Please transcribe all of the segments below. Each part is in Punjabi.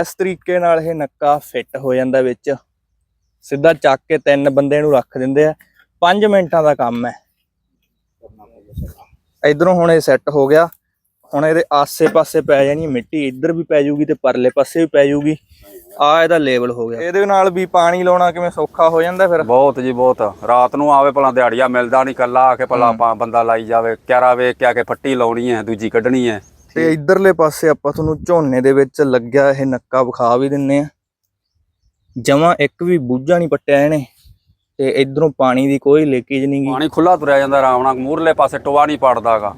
ਇਸ ਤਰੀਕੇ ਨਾਲ ਇਹ ਨੱਕਾ ਫਿੱਟ ਹੋ ਜਾਂਦਾ ਵਿੱਚ। ਸਿੱਧਾ ਚੱਕ ਕੇ ਤਿੰਨ ਬੰਦੇ ਨੂੰ ਰੱਖ ਦਿੰਦੇ ਆ। 5 ਮਿੰਟਾਂ ਦਾ ਕੰਮ ਹੈ। ਇਧਰੋਂ ਹੁਣ ਇਹ ਸੈੱਟ ਹੋ ਗਿਆ। ਹੁਣ ਇਹਦੇ ਆਸੇ-ਪਾਸੇ ਪੈ ਜਾਣੀ ਮਿੱਟੀ। ਇੱਧਰ ਵੀ ਪੈ ਜਾਊਗੀ ਤੇ ਪਰਲੇ ਪਾਸੇ ਵੀ ਪੈ ਜਾਊਗੀ। ਆ ਇਹਦਾ ਲੇਬਲ ਹੋ ਗਿਆ। ਇਹਦੇ ਨਾਲ ਵੀ ਪਾਣੀ ਲਾਉਣਾ ਕਿਵੇਂ ਸੌਖਾ ਹੋ ਜਾਂਦਾ ਫਿਰ? ਬਹੁਤ ਜੀ ਬਹੁਤ। ਰਾਤ ਨੂੰ ਆਵੇ ਭਲਾ ਦਿਹਾੜੀਆ ਮਿਲਦਾ ਨਹੀਂ। ਕੱਲਾ ਆ ਕੇ ਭਲਾ ਬੰਦਾ ਲਾਈ ਜਾਵੇ। ਕਿਆਰਾ ਵੇਖ ਕੇ ਆ ਕੇ ਫੱਟੀ ਲਾਉਣੀ ਹੈ ਦੂਜੀ ਕੱਢਣੀ ਹੈ। ਤੇ ਇਧਰਲੇ ਪਾਸੇ ਆਪਾਂ ਤੁਹਾਨੂੰ ਝੋਨੇ ਦੇ ਵਿੱਚ ਲੱਗਿਆ ਇਹ ਨੱਕਾ ਵਿਖਾ ਵੀ ਦਿੰਨੇ ਆ। ਜਮਾ ਇੱਕ ਵੀ ਬੂਝਾ ਨਹੀਂ ਪੱਟਿਆ ਇਹਨੇ। ਤੇ ਇਧਰੋਂ ਪਾਣੀ ਦੀ ਕੋਈ ਲੀਕੇਜ ਨਹੀਂ ਗੀ। ਪਾਣੀ ਖੁੱਲਾ ਤੁਰਿਆ ਜਾਂਦਾ ਆਰਾਮ ਨਾਲ ਮੂਰਲੇ ਪਾਸੇ ਟੋਆ ਨਹੀਂ ਪੜਦਾਗਾ।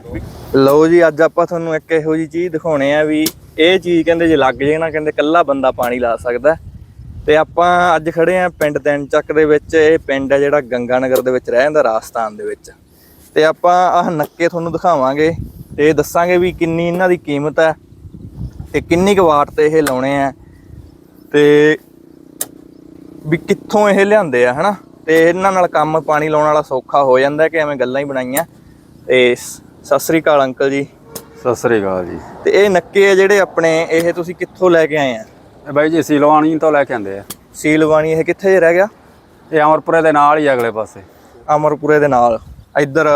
ਲਓ ਜੀ ਅੱਜ ਆਪਾਂ ਤੁਹਾਨੂੰ ਇੱਕ ਇਹੋ ਜੀ ਚੀਜ਼ ਦਿਖਾਉਣੇ ਆ ਵੀ ਇਹ ਚੀਜ਼ ਕਹਿੰਦੇ ਜੇ ਲੱਗ ਜੇ ਨਾ ਕਹਿੰਦੇ ਕੱਲਾ ਬੰਦਾ ਪਾਣੀ ਲਾ ਸਕਦਾ। ਤੇ ਆਪਾਂ ਅੱਜ ਖੜੇ ਆ ਪਿੰਡ ਤਿੰਨ ਚੱਕ ਦੇ ਵਿੱਚ ਇਹ ਪਿੰਡ ਹੈ ਜਿਹੜਾ ਗੰਗਾ ਨਗਰ ਦੇ ਵਿੱਚ ਰਹਿ ਜਾਂਦਾ ਰਾਜਸਥਾਨ ਦੇ ਵਿੱਚ। ਤੇ ਆਪਾਂ ਆਹ ਨੱਕੇ ਤੁਹਾਨੂੰ ਦਿਖਾਵਾਂਗੇ। ਤੇ ਦੱਸਾਂਗੇ ਵੀ ਕਿੰਨੀ ਇਹਨਾਂ ਦੀ ਕੀਮਤ ਹੈ ਤੇ ਕਿੰਨੀ ਕੁ ਵਾਟ ਤੇ ਇਹ ਲਾਉਣੇ ਆ ਤੇ ਵੀ ਕਿੱਥੋਂ ਇਹ ਲਿਆਂਦੇ ਆ ਹਨਾ? ਤੇ ਇਹਨਾਂ ਨਾਲ ਕੰਮ ਪਾਣੀ ਲਾਉਣ ਵਾਲਾ ਸੌਖਾ ਹੋ ਜਾਂਦਾ ਕਿ ਐਵੇਂ ਗੱਲਾਂ ਹੀ ਬਣਾਈਆਂ। ਤੇ ਸਤਿ ਸ੍ਰੀ ਅਕਾਲ ਅੰਕਲ ਜੀ। ਸਤਿ ਸ੍ਰੀ ਅਕਾਲ ਜੀ। ਤੇ ਇਹ ਨੱਕੇ ਆ ਜਿਹੜੇ ਆਪਣੇ ਇਹ ਤੁਸੀਂ ਕਿੱਥੋਂ ਲੈ ਕੇ ਆਏ ਆ? ਇਹ ਬਾਈ ਜੀ ਸਿਲਵਾਣੀ ਤੋਂ ਲੈ ਕੇ ਆਂਦੇ ਆ। ਸੀਲਵਾਣੀ ਇਹ ਕਿੱਥੇ ਜੇ ਰਹਿ ਗਿਆ? ਇਹ ਅਮਰਪੁਰੇ ਦੇ ਨਾਲ ਹੀ ਅਗਲੇ ਪਾਸੇ। ਅਮਰਪੁਰੇ ਦੇ ਨਾਲ। ਇੱਧਰ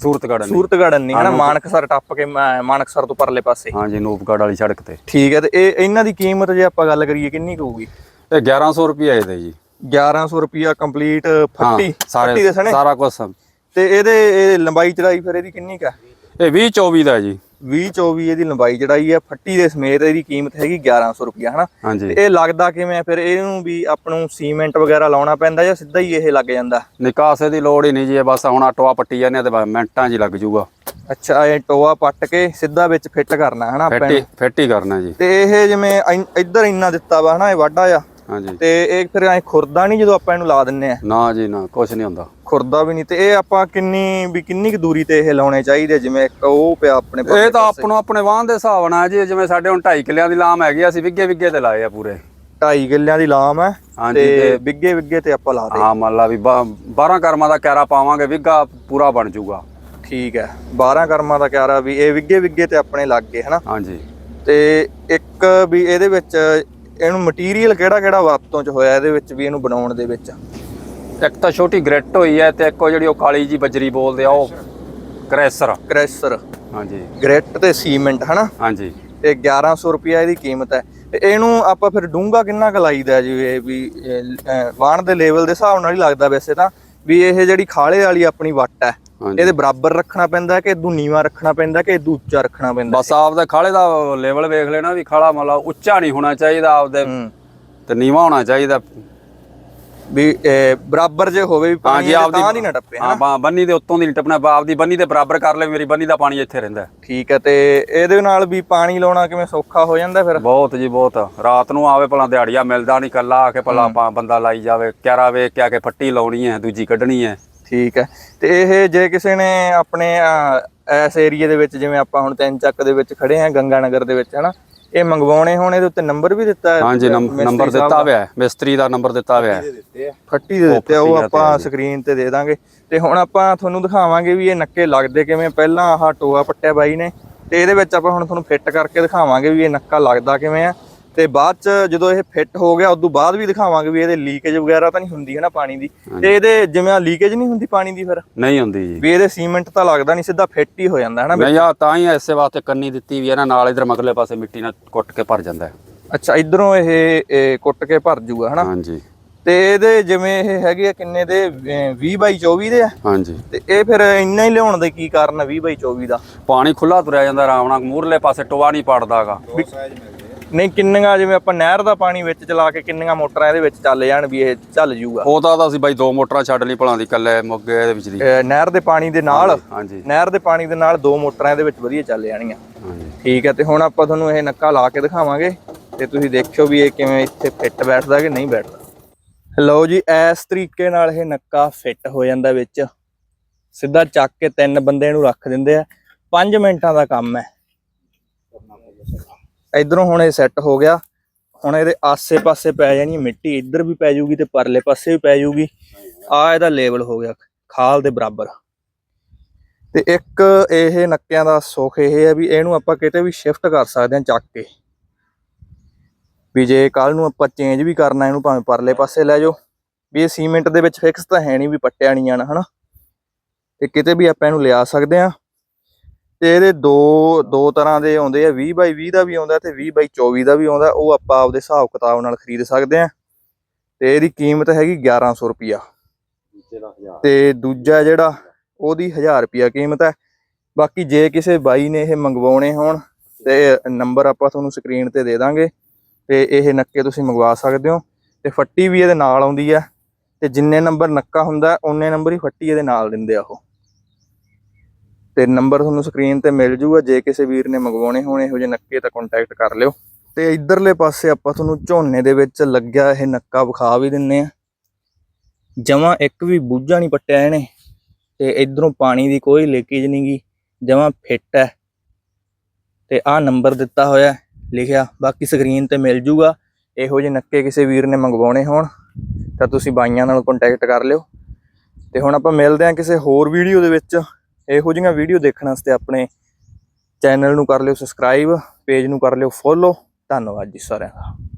ਸੂਰਤਗੜ੍ਹ ਨੇ ਸੂਰਤਗੜ੍ਹ ਨਹੀਂ ਹਨਾ ਮਾਨਕਸਰ ਟੱਪ ਕੇ ਮਾ- ਮਾਨਕਸਰ ਤੋਂ ਪਰਲੇ ਪਾਸੇ। ਹਾਂਜੀ ਨੂਪਗੜ੍ਹ ਵਾਲੀ ਸੜਕ ਤੇ। ਠੀਕ ਹੈ ਤੇ ਇਹ ਇਹਨਾਂ ਦੀ ਕੀਮਤ ਜੇ ਆਪਾਂ ਗੱਲ ਕਰੀਏ ਕਿੰਨੀ ਕੁ ਹੋਊਗੀ? ਇਹ 1100 ਰੁਪਏ ਇਹਦੇ ਜੀ। 1100 ਰੁਪਿਆ ਕੰਪਲੀਟ ਹਾਂ ਫੱਟੀ ਫੱਟੀ ਦੇ ਸਣੇ ਸਾਰਾ ਕੁਝ ਤੇ ਇਹਦੇ ਇਹ ਲੰਬਾਈ ਚੜਾਈ ਫਿਰ ਇਹਦੀ ਕਿੰਨੀ ਕਾ ਇਹ 20 24 ਦਾ ਜੀ। 20 24 ਇਹਦੀ ਲੰਬਾਈ ਚੜਾਈ ਹੈ ਫੱਟੀ ਦੇ ਸਮੇਤ ਇਹਦੀ ਕੀਮਤ ਹੈਗੀ 1100 ਰੁਪਿਆ ਹਨਾ? ਤੇ ਇਹ ਲੱਗਦਾ ਕਿਵੇਂ ਫਿਰ ਇਹਨੂੰ ਵੀ ਆਪਾਂ ਨੂੰ ਸੀਮੈਂਟ ਵਗੈਰਾ ਲਾਉਣਾ ਪੈਂਦਾ ਜਾਂ ਸਿੱਧਾ ਹੀ ਇਹ ਲੱਗ ਜਾਂਦਾ? ਨਿਕਾਸੇ ਦੀ ਲੋੜ ਹੀ ਨਹੀਂ ਜੀ ਬਸ ਹੁਣ ਆਟੋਆ ਪੱਟੀ ਜਾਂਦੇ ਤੇ ਮਿੰਟਾਂ 'ਚ ਹੀ ਲੱਗ ਜੂਗਾ ਅੱਛਾ ਇਹ ਟੋਆ ਪੱਟ ਕੇ ਸਿੱਧਾ ਵਿੱਚ ਫਿੱਟ ਕਰਨਾ ਹਨਾ ਫੈਟੀ ਫੈਟੀ ਕਰਨਾ ਜੀ। ਤੇ ਇਹ ਜਿਵੇਂ ਇੱਧਰ ਇੰਨਾ ਦਿੱਤਾ ਵਾ ਹਨਾ ਇਹ ਵਾਢਾ ਆ। ਹਾਂਜੀ। ਤੇ ਇਹ ਫਿਰ ਐ ਖੁਰਦਾ ਨਹੀਂ ਜਦੋਂ ਆਪਾਂ ਇਹਨੂੰ ਲਾ ਦਿੰਨੇ ਆ? ਨਾ ਜੀ ਨਾ ਕੁਝ ਨਹੀਂ ਹੁੰਦਾ। ਖੁਰਦਾ ਵੀ ਨਹੀਂ ਤੇ ਇਹ ਆਪਾਂ ਕਿੰਨੀ ਵੀ ਕਿੰਨੀ ਕੁ ਦੂਰੀ ਤੇ ਇਹ ਲਾਉਣੇ ਚਾਹੀਦੇ ਜਿਵੇਂ ਇੱਕ ਉਹ ਪਿਆ ਆਪਣੇ ਇਹ ਤਾਂ ਆਪਣੋ ਆਪਣੇ ਵਾਹਨ ਦੇ ਹਿਸਾਬ ਨਾਲ ਜੀ ਜਿਵੇਂ ਸਾਡੇ ਹੁਣ 2.5 ਕਿੱਲਿਆਂ ਦੀ ਲਾਮ ਹੈਗੀ ਅਸੀਂ ਵਿੱਗੇ ਵਿੱਗੇ ਤੇ ਲਾਏ ਆ ਪੂਰੇ। 2.5 ਕਿੱਲਿਆਂ ਦੀ ਲਾਮ ਹੈ ਤੇ ਬਿੱਗੇ ਬਿੱਗੇ ਤੇ ਆਪਾਂ ਲਾ ਦੇ। ਹਾਂ ਮੰਨ ਲਾ ਵੀ 12 ਕਰਮਾਂ ਦਾ ਕਿਆਰਾ ਪਾਵਾਂਗੇ ਵਿੱਗਾ ਪੂਰਾ ਬਣ ਜੂਗਾ। ਠੀਕ ਹੈ 12 ਕਰਮਾਂ ਦਾ ਕਿਆਰਾ ਵੀ ਇਹ ਵਿਗੇ ਵਿਗੇ ਤੇ ਆਪਣੇ ਲੱਗ ਗਏ ਹਨਾ? ਹਾਂਜੀ। ਤੇ ਇੱਕ ਵੀ ਇਹਦੇ ਵਿੱਚ ਇਹਨੂੰ ਮਟੀਰੀਅਲ ਕਿਹੜਾ ਕਿਹੜਾ ਵਰਤੋਂ ਚ ਹੋਇਆ ਇਹਦੇ ਵਿੱਚ ਵੀ ਇਹਨੂੰ ਬਣਾਉਣ ਦੇ ਵਿੱਚ? ਇੱਕ ਤਾਂ ਛੋਟੀ ਗ੍ਰਿਟ ਹੋਈ ਹੈ ਤੇ ਇੱਕ ਉਹ ਜਿਹੜੀ ਉਹ ਕਾਲੀ ਜੀ ਬਜਰੀ ਬੋਲਦੇ ਆ ਉਹ ਕ੍ਰੈਸਰ। ਕ੍ਰੈਸ਼ਰ। ਹਾਂਜੀ। ਗ੍ਰਿਟ ਤੇ ਸੀਮੈਂਟ ਹਨਾ? ਹਾਂਜੀ। ਤੇ 1100 ਰੁਪਿਆ ਇਹਦੀ ਕੀਮਤ ਹੈ। ਤੇ ਇਹਨੂੰ ਆਪਾਂ ਫਿਰ ਡੂੰਗਾ ਕਿੰਨਾ ਕੁ ਲਾਈਦਾ ਜਿਵੇਂ ਵੀ ਇਹ, ਅਹ, ਵਾਣ ਦੇ ਲੈਵਲ ਦੇ ਹਿਸਾਬ ਨਾਲ ਹੀ ਲੱਗਦਾ ਵੈਸੇ ਤਾਂ ਵੀ ਇਹ ਜਿਹੜੀ ਖਾਲੇ ਵਾਲੀ ਆਪਣੀ ਵੱਟ ਹੈ ਹਾਂਜੀ। ਇਹਦੇ ਬਰਾਬਰ ਰੱਖਣਾ ਪੈਂਦਾ ਕਿ ਇਦੋਂ ਨੀਵਾ ਰੱਖਣਾ ਪੈਂਦਾ ਕਿ ਇਦੋਂ ਉੱਚਾ ਰੱਖਣਾ ਪੈਂਦਾ ਬਸ ਆਪਦੇ ਖਾਲੇ ਦਾ ਲੈਵਲ ਵੇਖ ਲੈਣਾ ਵੀ ਖਾਲਾ ਮਤਲਬ ਉੱਚਾ ਨਹੀਂ ਹੋਣਾ ਚਾਹੀਦਾ ਆਪਦੇ ਹੂੰ। ਤੇ ਨੀਵਾ ਹੋਣਾ ਚਾਹੀਦਾ। ਵੀ ਬਰਾਬਰ ਜੇ ਹੋਵੇ ਵੀ ਪਾਣੀ ਤਾਂ ਦੀ ਨਾ ਟੱਪੇ ਹਾਂ ਬੰਨੀ ਦੇ ਉੱਤੋਂ ਦੀ ਨਹੀਂ ਟੱਪਣਾ ਬਾ- ਆਪਦੀ ਬੰਨੀ ਦੇ ਬਰਾਬਰ ਕਰ ਲੈ ਮੇਰੀ ਬੰਨੀ ਦਾ ਪਾਣੀ ਇੱਥੇ ਰਹਿੰਦਾ। ਠੀਕ ਹੈ ਤੇ ਇਹਦੇ ਨਾਲ ਵੀ ਪਾਣੀ ਲਾਉਣਾ ਕਿਵੇਂ ਸੌਖਾ ਹੋ ਜਾਂਦਾ ਫਿਰ? ਬਹੁਤ ਜੀ ਬਹੁਤ। ਰਾਤ ਨੂੰ ਆਵੇ ਭਲਾ ਦਿਹਾੜੀਆ ਮਿਲਦਾ ਨਹੀਂ ਕੱਲਾ ਆ ਕੇ ਭਲਾ ਬੰਦਾ ਲਾਈ ਜਾਵੇ ਕਿਆਰਾ ਵੇਖ ਕੇ ਆ ਕੇ ਫੱਟੀ ਲਾਉਣੀ ਹੈ ਦੂਜੀ ਕੱਢਣੀ ਹੈ। ਠੀਕ ਹੈ ਤੇ ਇਹ ਜੇ ਕਿਸੇ ਨੇ ਆਪਣੇ ਇਸ ਏਰੀਏ ਦੇ ਵਿੱਚ ਜਿਵੇਂ ਆਪਾਂ ਹੁਣ ਤਿੰਨ ਚੱਕ ਦੇ ਵਿੱਚ ਖੜੇ ਆ ਗੰਗਾ ਨਗਰ ਦੇ ਵਿੱਚ ਹਨਾ? ਇਹ ਮੰਗਵਾਉਣੇ ਹੋਣ ਇਹਦੇ ਉੱਤੇ ਨੰਬਰ ਵੀ ਦਿੱਤਾ ਹੈ ਹਾਂਜੀ ਨੰਬ- ਮਿਸਤਰੀ ਨੰਬਰ ਸਾਹਿਬ ਦਿੱਤਾ ਹੋਇਆ ਹੈ ਮਿਸਤਰੀ ਦਾ ਨੰਬਰ ਦਿੱਤਾ ਹੋਇਆ ਹੈ। ਫੱਟੀ ਦੇ ਦਿੱਤੇ ਆ, ਉਹ ਦਾ ਆਪਾਂ ਸਕਰੀਨ ਤੇ ਦੇ ਦਾਂਗੇ। ਤੇ ਹੁਣ ਆਪਾਂ ਤੁਹਾਨੂੰ ਦਿਖਾਵਾਂਗੇ ਵੀ ਇਹ ਨੱਕੇ ਲੱਗਦੇ ਕਿਵੇਂ। ਪਹਿਲਾਂ ਆਹ ਟੋਆ ਪੱਟਿਆ ਬਾਈ ਨੇ ਤੇ ਇਹਦੇ ਵਿੱਚ ਆਪਾਂ ਹੁਣ ਤੁਹਾਨੂੰ ਫਿੱਟ ਕਰਕੇ ਦਿਖਾਵਾਂਗੇ ਵੀ ਇਹ ਨੱਕਾ ਲੱਗਦਾ ਕਿਵੇਂ ਆ। ਤੇ ਬਾਅਦ ਚ ਜਦੋਂ ਇਹ ਫਿੱਟ ਹੋ ਗਿਆ ਉਦੋਂ ਬਾਅਦ ਵੀ ਦਿਖਾਵਾਂਗੇ ਵੀ ਇਹਦੇ ਲੀਕੇਜ ਵਗੈਰਾ ਤਾਂ ਨਹੀਂ ਹੁੰਦੀ ਹੈ ਨਾ ਪਾਣੀ ਦੀ। ਤੇ ਇਹਦੇ ਜਿਵੇਂ ਆ ਲੀਕੇਜ ਨਹੀਂ ਹੁੰਦੀ ਪਾਣੀ ਦੀ ਫਿਰ? ਨਹੀਂ ਹੁੰਦੀ ਜੀ। ਵੀ ਇਹਦੇ ਸੀਮੈਂਟ ਤਾਂ ਲੱਗਦਾ ਨਹੀਂ ਸਿੱਧਾ ਫਿੱਟ ਹੀ ਹੋ ਜਾਂਦਾ ਹੈ ਨਾ ਨਹੀਂ ਆ ਤਾਂ ਹੀ ਐਸੇ ਵਾਸਤੇ ਕੰਨੀ ਦਿੱਤੀ ਵੀ ਹੈ ਨਾ ਨਾਲ ਇਧਰ ਮਗਲੇ ਪਾਸੇ ਮਿੱਟੀ ਨਾਲ ਕੁੱਟ ਕੇ ਭਰ ਜਾਂਦਾ ਹੈ। ਅੱਛਾ ਇਧਰੋਂ ਇਹ ਇਹ ਕੁੱਟ ਕੇ ਭਰ ਜੂਗਾ ਹਨਾ? ਹਾਂਜੀ। ਤੇ ਇਹਦੇ ਜਿਵੇਂ ਇਹ ਹੈਗੇ ਆ ਕਿੰਨੇ ਦੇ? 20 ਬਾਈ 24 ਦੇ ਆ? ਹਾਂਜੀ। ਤੇ ਇਹ ਫਿਰ ਇੰਨਾ ਹੀ ਲਿਆਉਣ ਦੇ ਕੀ ਕਾਰਨ ਆ 20 ਬਾਈ 24 ਦਾ? ਪਾਣੀ ਖੁੱਲਾ ਤੁਰਿਆ ਜਾਂਦਾ ਆਰਾਮ ਨਾਲ ਮੂਰਲੇ ਪਾਸੇ ਟੋਆ ਨਹੀਂ ਪੜਦਾਗਾ। ਨਹੀਂ ਕਿੰਨੀਆਂ ਜਿਵੇਂ ਆਪਾਂ ਨਹਿਰ ਦਾ ਪਾਣੀ ਵਿੱਚ ਚਲਾ ਕੇ ਕਿੰਨੀਆਂ ਮੋਟਰਾਂ ਇਹਦੇ ਵਿੱਚ ਚੱਲ ਜਾਣ ਵੀ ਇਹ ਚੱਲ ਜੂਗਾ। ਉਹ ਤਾਂ ਅਸੀਂ ਬਾਈ ਦੋ ਮੋਟਰਾਂ ਛੱਡ ਲਈ ਭਲਾਂ ਦੀ ਕੱਲੇ ਮੁੱਗੇ ਇਹਦੇ ਵਿੱਚ ਦੀ। ਨਹਿਰ ਦੇ ਪਾਣੀ ਦੇ ਨਾਲ ਹਾਂਜੀ ਨਹਿਰ ਦੇ ਪਾਣੀ ਦੇ ਨਾਲ ਦੋ ਮੋਟਰਾਂ ਇਹਦੇ ਵਿੱਚ ਵਧੀਆ ਚੱਲ ਜਾਣੀਆਂ ਹਾਂਜੀ। ਠੀਕ ਹੈ ਤੇ ਹੁਣ ਆਪਾਂ ਤੁਹਾਨੂੰ ਇਹ ਨੱਕਾ ਲਾ ਕੇ ਦਿਖਾਵਾਂਗੇ ਤੇ ਤੁਸੀਂ ਦੇਖਿਓ ਵੀ ਇਹ ਕਿਵੇਂ ਇੱਥੇ ਫਿੱਟ ਬੈਠਦਾ ਕਿ ਨਹੀਂ ਬੈਠਦਾ। ਲਓ ਜੀ ਇਸ ਤਰੀਕੇ ਨਾਲ ਇਹ ਨੱਕਾ ਫਿੱਟ ਹੋ ਜਾਂਦਾ ਵਿੱਚ। ਸਿੱਧਾ ਚੱਕ ਕੇ ਤਿੰਨ ਬੰਦੇ ਨੂੰ ਰੱਖ ਦਿੰਦੇ ਆ। 5 ਮਿੰਟਾਂ ਦਾ ਕੰਮ ਹੈ। ਇਧਰੋਂ ਹੁਣ ਇਹ ਸੈੱਟ ਹੋ ਗਿਆ। ਹੁਣ ਇਹਦੇ ਆਸੇ-ਪਾਸੇ ਪੈ ਜਾਣੀ ਮਿੱਟੀ। ਇੱਧਰ ਵੀ ਪੈ ਜਾਊਗੀ ਤੇ ਪਰਲੇ ਪਾਸੇ ਵੀ ਪੈ ਜੂਗੀ। ਆ ਇਹਦਾ ਲੈਵਲ ਹੋ ਗਿਆ, ਖਾਲ ਦੇ ਬਰਾਬਰ। ਤੇ ਇੱਕ ਇਹ ਨੱਕਿਆਂ ਦਾ ਸੁੱਖ ਇਹ ਹੈ ਵੀ ਇਹਨੂੰ ਆਪਾਂ ਕਿਤੇ ਵੀ ਸ਼ਿਫਟ ਕਰ ਸਕਦੇ ਹਾਂ ਚੱਕ ਕੇ। ਵੀ ਜੇ ਕੱਲ ਨੂੰ ਆਪਾਂ ਚੇਂਜ ਵੀ ਕਰਨਾ, ਇਹਨੂੰ ਭਾਵੇਂ ਪਰਲੇ ਪਾਸੇ ਲੈ ਜਾਓ। ਵੀ ਇਹ ਸੀਮੈਂਟ ਦੇ ਵਿੱਚ ਫਿਕਸ ਤਾਂ ਹੈ ਨਹੀਂ ਵੀ ਪੱਟਿਆ ਨਹੀਂ ਜਾਣਾ, ਹਨਾ? ਤੇ ਕਿਤੇ ਵੀ ਆਪਾਂ ਇਹਨੂੰ ਲਿਆ ਸਕਦੇ ਹਾਂ। ਤੇ ਇਹਦੇ ਦੋ ਦੋ ਤਰ੍ਹਾਂ ਦੇ ਆਉਂਦੇ ਆ 20 ਬਾਈ 20 ਦਾ ਵੀ ਆਉਂਦਾ ਤੇ 20 ਬਾਈ 24 ਦਾ ਵੀ ਆਉਂਦਾ, ਉਹ ਆਪਾਂ ਆਪਦੇ ਹਿਸਾਬ ਕਿਤਾਬ ਨਾਲ ਖਰੀਦ ਸਕਦੇ ਆ। ਤੇ ਇਹਦੀ ਕੀਮਤ ਹੈਗੀ 1100 ਰੁਪਿਆ ਤੇ ਦੂਜਾ ਜਿਹੜਾ, ਉਹਦੀ 1000 ਰੁਪਿਆ ਕੀਮਤ ਹੈ। ਬਾਕੀ ਜੇ ਕਿਸੇ ਬਾਈ ਨੇ ਇਹ ਮੰਗਵਾਉਣੇ ਹੋਣ, ਤੇ ਨੰਬਰ ਆਪਾਂ ਤੁਹਾਨੂੰ ਸਕਰੀਨ ਤੇ ਦੇ ਦਾਂਗੇ, ਤੇ ਇਹ ਨੱਕੇ ਤੁਸੀਂ ਮੰਗਵਾ ਸਕਦੇ ਹੋ। ਤੇ ਫੱਟੀ ਵੀ ਇਹਦੇ ਨਾਲ ਆਉਂਦੀ ਹੈ, ਤੇ ਜਿੰਨੇ ਨੰਬਰ ਨੱਕਾ ਹੁੰਦਾ, ਉਹਨੇ ਨੰਬਰ ਹੀ ਫੱਟੀ ਇਹਦੇ ਨਾਲ ਦਿੰਦੇ ਆ ਉਹ। ਤੇ ਨੰਬਰ ਤੁਹਾਨੂੰ ਸਕਰੀਨ ਤੇ ਮਿਲ ਜੂਗਾ, ਜੇ ਕਿਸੇ ਵੀਰ ਨੇ ਮੰਗਵਾਉਣੇ ਹੋਣ, ਇਹੋ ਜਿਹੇ ਨੱਕੇ ਤਾਂ ਕੰਟੈਕਟ ਕਰ ਲਿਓ। ਤੇ ਇਧਰਲੇ ਪਾਸੇ ਆਪਾਂ ਤੁਹਾਨੂੰ ਝੋਨੇ ਦੇ ਵਿੱਚ ਲੱਗਿਆ ਇਹ ਨੱਕਾ ਵਿਖਾ ਵੀ ਦਿੰਨੇ ਆ। ਜਮਾਂ ਇੱਕ ਵੀ ਬੂਝਾ ਨਹੀਂ ਪੱਟਿਆ ਇਹਨੇ, ਤੇ ਇਧਰੋਂ ਪਾਣੀ ਦੀ ਕੋਈ ਲੀਕੇਜ ਨਹੀਂ ਗੀ, ਜਮਾਂ ਫਿੱਟ ਹੈ ਤੇ ਆਹ ਨੰਬਰ ਦਿੱਤਾ ਹੋਇਆ ਲਿਖਿਆ, ਬਾਕੀ ਸਕਰੀਨ ਤੇ ਮਿਲ ਜੂਗਾ, ਇਹੋ ਜਿਹੇ ਨੱਕੇ ਕਿਸੇ ਵੀਰ ਨੇ ਮੰਗਵਾਉਣੇ ਹੋਣ, ਤਾਂ ਤੁਸੀਂ ਬਾਈਆਂ ਨਾਲ ਕੰਟੈਕਟ ਕਰ ਲਿਓ। ਤੇ ਹੁਣ ਆਪਾਂ ਮਿਲਦੇ ਹਾਂ ਕਿਸੇ ਹੋਰ ਵੀਡੀਓ ਦੇ ਵਿੱਚ। ਇਹੋ ਜਿਹੀਆਂ ਵੀਡੀਓ ਦੇਖਣ ਵਾਸਤੇ ਆਪਣੇ ਚੈਨਲ ਨੂੰ ਕਰ ਲਿਓ ਸਬਸਕ੍ਰਾਈਬ ਪੇਜ ਨੂੰ ਕਰ ਲਿਓ ਫੋਲੋ ਧੰਨਵਾਦ ਜੀ ਸਾਰਿਆਂ ਦਾ।